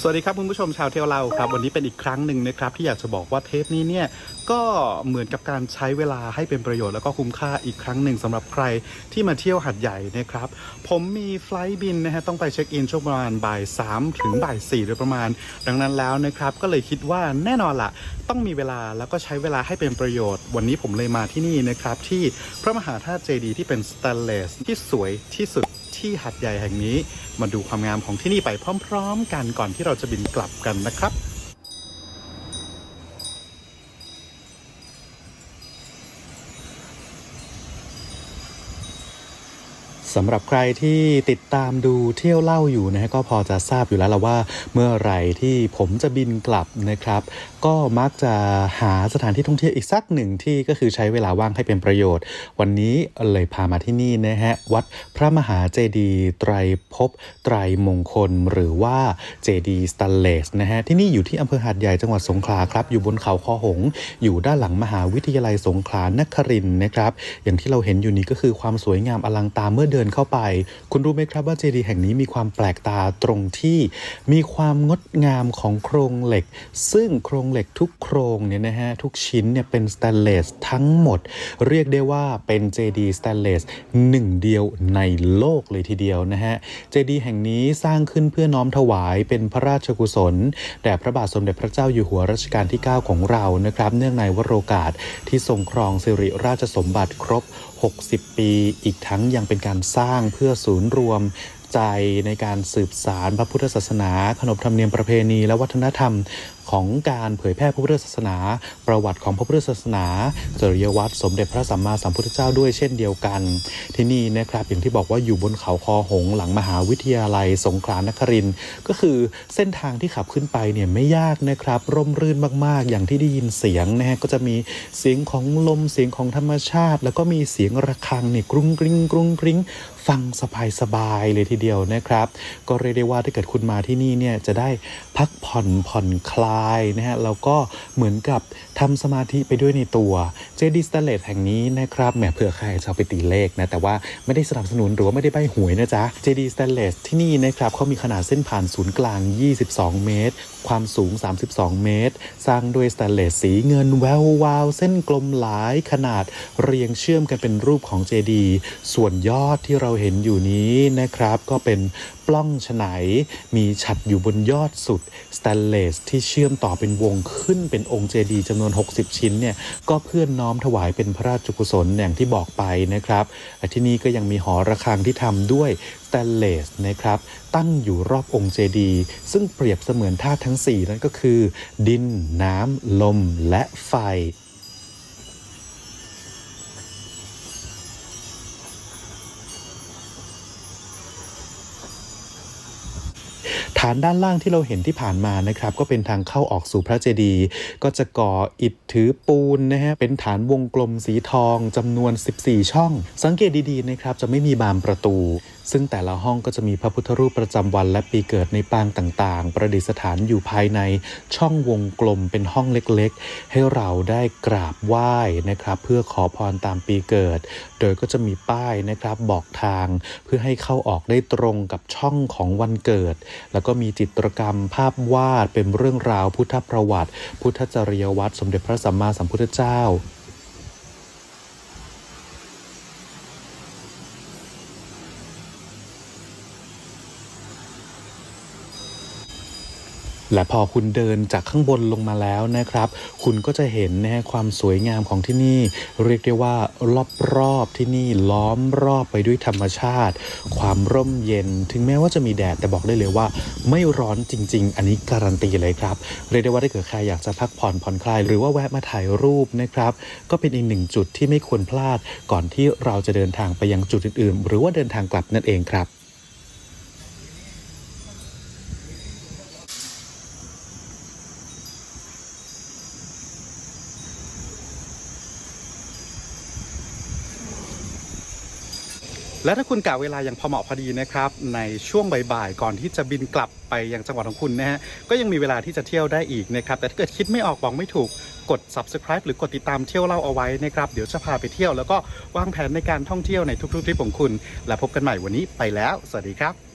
สวัสดีครับคุณผู้ชมชาวเที่ยวเราครับวันนี้เป็นอีกครั้งหนึ่งนะครับที่อยากจะบอกว่าเทปนี้เนี่ยก็เหมือนกับการใช้เวลาให้เป็นประโยชน์แล้วก็คุ้มค่าอีกครั้งหนึ่งสำหรับใครที่มาเที่ยวหัดใหญ่นะครับผมมีไฟล์บินนะฮะต้องไปเช็คอินช่วงประมาณบ่ายสามถึงบ่ายสี่โดยประมาณ ดังนั้นแล้วนะครับก็เลยคิดว่าแน่นอนละต้องมีเวลาแล้วก็ใช้เวลาให้เป็นประโยชน์ วันนี้ผมเลยมาที่นี่นะครับที่พระมหาธาตุเจดีย์ที่เป็นสแตนเลสที่สวยที่สุด ที่หัดใหญ่แห่งนี้ มาดูความงามของที่นี่ไปพร้อม ๆ กันก่อนที่เราจะบินกลับกันนะครับ สำหรับใครที่ติดตามดูเที่ยวเล่าอยู่นะฮะก็พอจะทราบอยู่แล้วละว่า เมื่อไหร่ที่ผมจะบินกลับนะครับ ก็มักจะหาสถานที่ท่องเที่ยวอีกสักหนึ่งที่ก็คือใช้เวลาว่างให้เป็นประโยชน์ วันนี้เลยพามาที่นี่นะฮะวัดพระมหาเจดีย์ไตรภพไตรมงคล หรือว่าเจดีย์สแตนเลสนะฮะที่นี่อยู่ที่อำเภอหาดใหญ่จังหวัดสงขลาครับ อยู่บนเขาคอหง อยู่ด้านหลังมหาวิทยาลัยสงขลานครินนะครับ อย่างที่เราเห็นอยู่นี้ก็คือความสวยงามอลังตาเมื่อเดินเข้าไป คุณรู้ไหมครับว่าเจดีย์แห่งนี้มีความแปลกตาตรงที่มีความงดงามของโครงเหล็ก ซึ่งโครงเหล็กทุกโครงเนี่ยนะฮะทุกชิ้นเนี่ยเป็นสแตนเลสทั้งหมด เรียกได้ว่าเป็นเจดีย์สแตนเลสหนึ่งเดียวในโลกเลยทีเดียวนะฮะเจดีย์แห่งนี้สร้างขึ้นเพื่อน้อมถวายเป็นพระราชกุศลแด่พระบาทสมเด็จพระเจ้าอยู่หัวรัชกาลที่ 9 ของเรานะครับ เนื่องในวโรกาสที่ทรงครองสิริราชสมบัติครบ 60 ปี อีกทั้งยังเป็นการสร้างเพื่อศูนย์รวมใจในการสืบสารพระพุทธศาสนา ขนบธรรมเนียมประเพณีและวัฒนธรรม ของการเผยแพร่พระพุทธศาสนา ประวัติของพระพุทธศาสนาจริยวัตรสมเด็จพระสัมมาสัมพุทธเจ้าด้วยเช่นเดียวกัน ที่นี่นะครับอย่างที่บอกว่าอยู่บนเขาคอหงหลังมหาวิทยาลัยสงขลานครินทร์ก็คือเส้นทางที่ขับขึ้นไปเนี่ยไม่ยากนะครับร่มรื่นมากๆ อย่างที่ได้ยินเสียงนะฮะก็จะมีเสียงของลมเสียงของธรรมชาติ แล้วก็มีเสียงระฆังเนี่ยกรุ้งกริ้งกรุ้งกริ้งฟังสบายสบายๆเลยทีเดียวนะครับ ก็เรียกได้ว่าถ้าเกิดคุณมาที่นี่เนี่ยจะได้พักผ่อนผ่อนคลายนะฮะแล้วก็เหมือนกับทำสมาธิไปด้วยในตัวเจดีสเตเลตแห่งนี้นะครับแหมเผื่อใครจะเอาไปตีเลขนะแต่ว่าไม่ได้สนับสนุนหรือว่าไม่ได้ใบหวยนะจ๊ะเจดีสเตเลสที่นี่นะครับเขามีขนาดเส้นผ่านศูนย์กลาง 22 เมตร ความสูง 32 เมตร สร้างด้วยสแตเลสสีเงินแวววาว เส้นกลมหลายขนาดเรียงเชื่อมกันเป็นรูปของเจดีส่วนยอดที่เราเห็นอยู่นี้นะครับ ก็เป็นปล้องฉไนมีฉัดอยู่บนยอดสุดสแตนเลสที่เชื่อมต่อเป็นวงขึ้นเป็นองค์เจดีย์จำนวน 60 ชิ้นเนี่ยก็เพื่อนน้อมถวายเป็นพระราชกุศลอย่างที่บอกไปนะครับที่นี่ก็ยังมีหอระฆังที่ทำด้วยสแตนเลสนะครับตั้งอยู่รอบองค์เจดีย์ซึ่งเปรียบเสมือนธาตุทั้ง 4 นั่นก็คือ ดิน น้ำ ลมและไฟ ฐานด้านล่างที่เราเห็นที่ผ่านมานะครับ ก็เป็นทางเข้าออกสู่พระเจดีย์ก็จะก่ออิฐถือปูนนะฮะเป็นฐานวงกลมสีทองจำนวน 14 ช่อง สังเกตดีๆนะครับจะไม่มีบานประตู ซึ่งแต่ละห้องก็จะมีพระพุทธรูปประจำวันและปีเกิดในปางต่างๆ ประดิษฐานอยู่ภายในช่องวงกลมเป็นห้องเล็กๆ ให้เราได้กราบไหว้นะครับ เพื่อขอพรตามปีเกิด โดยก็จะมีป้ายนะครับบอกทาง เพื่อให้เข้าออกได้ตรงกับช่องของวันเกิด แล้วก็มีจิตรกรรมภาพวาดเป็นเรื่องราวพุทธประวัติ พุทธจริยวัตรสมเด็จพระสัมมาสัมพุทธเจ้า และพอคุณเดินจากข้างบนลงมาแล้วนะครับ คุณก็จะเห็นนะฮะความสวยงามของที่นี่ เรียกได้ว่ารอบๆที่นี่ล้อมรอบไปด้วยธรรมชาติ ความร่มเย็น ถึงแม้ว่าจะมีแดดแต่บอกได้เลยว่า ไม่ร้อนจริง ๆ อันนี้การันตีเลยครับ เรียกได้ว่าถ้าเกิดใครอยากจะพักผ่อนผ่อนคลาย หรือว่าแวะมาถ่ายรูปนะครับ ก็เป็นอีกหนึ่งจุดที่ไม่ควรพลาด ก่อนที่เราจะเดินทางไปยังจุดอื่นๆ หรือว่าเดินทางกลับนั่นเองครับ และถ้าคุณกะเวลาอย่างพอเหมาะพอดีนะครับในช่วงบ่ายๆก่อนที่จะบินกลับไปยังจังหวัดของคุณนะฮะก็ยังมีเวลาที่จะเที่ยวได้อีกนะครับแต่ถ้าเกิดคิดไม่ออกบอกไม่ถูกกด subscribe หรือกดติดตามเที่ยวเล่าเอาไว้นะครับเดี๋ยวจะพาไปเที่ยวแล้วก็วางแผนในการท่องเที่ยวในทุกๆทริปของคุณ และพบกันใหม่วันนี้ไปแล้ว สวัสดีครับ